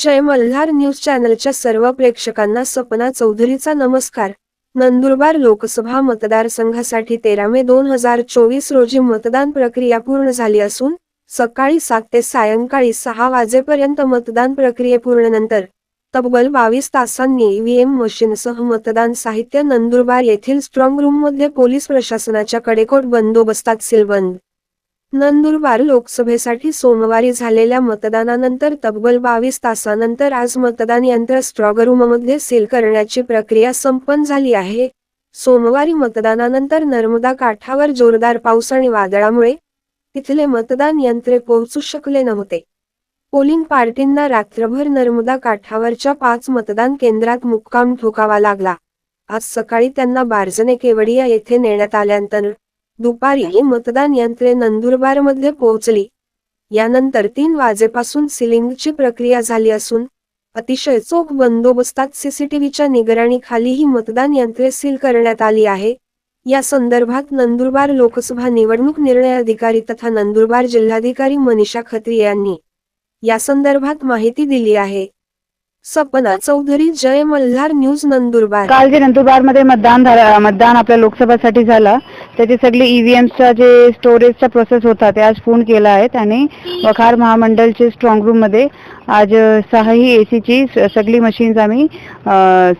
जय Malhar news चॅनलच्या सर्व प्रेक्षकांना सपना चौधरीचा नमस्कार. नंदुरबार लोकसभा मतदारसंघासाठी तेरा मे दोन हजार चोवीस रोजी मतदान प्रक्रिया पूर्ण झाली असून सकाळी सात ते सायंकाळी सहा वाजेपर्यंत मतदान प्रक्रिये पूर्णनंतर तब्बल बावीस तासांनी ईव्हीएम मशीनसह मतदान साहित्य नंदुरबार येथील स्ट्रॉंग रूममध्ये पोलीस प्रशासनाच्या कडेकोट बंदोबस्तात सिलबंद नंदुरबार लोकसभेसाठी सोमवारी झालेल्या मतदानानंतर तब्बल बावीस तासानंतर आज मतदान यंत्र स्ट्रॉंग रूममध्ये सील करण्याची प्रक्रिया संपन्न झाली आहे. सोमवारी मतदानानंतर नर्मदा काठावर जोरदार पाऊस आणि वादळामुळे तिथले मतदान यंत्रे पोहोचू शकले नव्हते. पोलिंग पार्टींना रात्रभर नर्मदा काठावरच्या पाच मतदान केंद्रात मुक्काम ठोकावा लागला. आज सकाळी त्यांना बार्जने केवडिया येथे नेण्यात आल्यानंतर दुपारी मतदान यंत्रे नंदुरबारमध्ये पोहोचली. यानंतर तीन वाजेपासून सिलिंगची प्रक्रिया झाली असून अतिशय चोख बंदोबस्तात सीसीटीव्हीच्या निगराणीखाली ही मतदान यंत्रे सील करण्यात आली आहे. या संदर्भात नंदुरबार लोकसभा निवडणूक निर्णय अधिकारी तथा नंदुरबार जिल्हाधिकारी मनीषा खत्री यांनी या संदर्भात माहिती दिली आहे. सपना चौधरी जय मल्हार न्यूज नंदुरबार. काल जे नंदुरबारमध्ये मतदान झालं मतदान आपल्या लोकसभासाठी झालं. त्याची सगळी ईव्हीएमचा जे स्टोरेजचा प्रोसेस होता ते आज फोन केला आहे. आणि वखार महामंडळचे स्ट्रॉंग रूममध्ये आज सहाही ए सीची सगळी मशीन्स आम्ही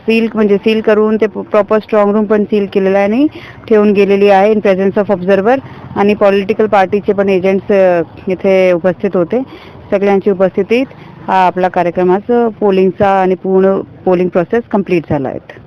सील म्हणजे सील करून ते प्रॉपर स्ट्रॉंग रूम पण सील केलेलं आहे आणि ठेवून गेलेली आहे इन प्रेझेन्स ऑफ ऑब्झर्वर आणि पॉलिटिकल पार्टीचे पण एजंट्स इथे उपस्थित होते. सगळ्यांची उपस्थितीत हा आपला कार्यक्रम आज पोलिंगचा आणि पूर्ण पोलिंग प्रोसेस कंप्लीट झाला आहे.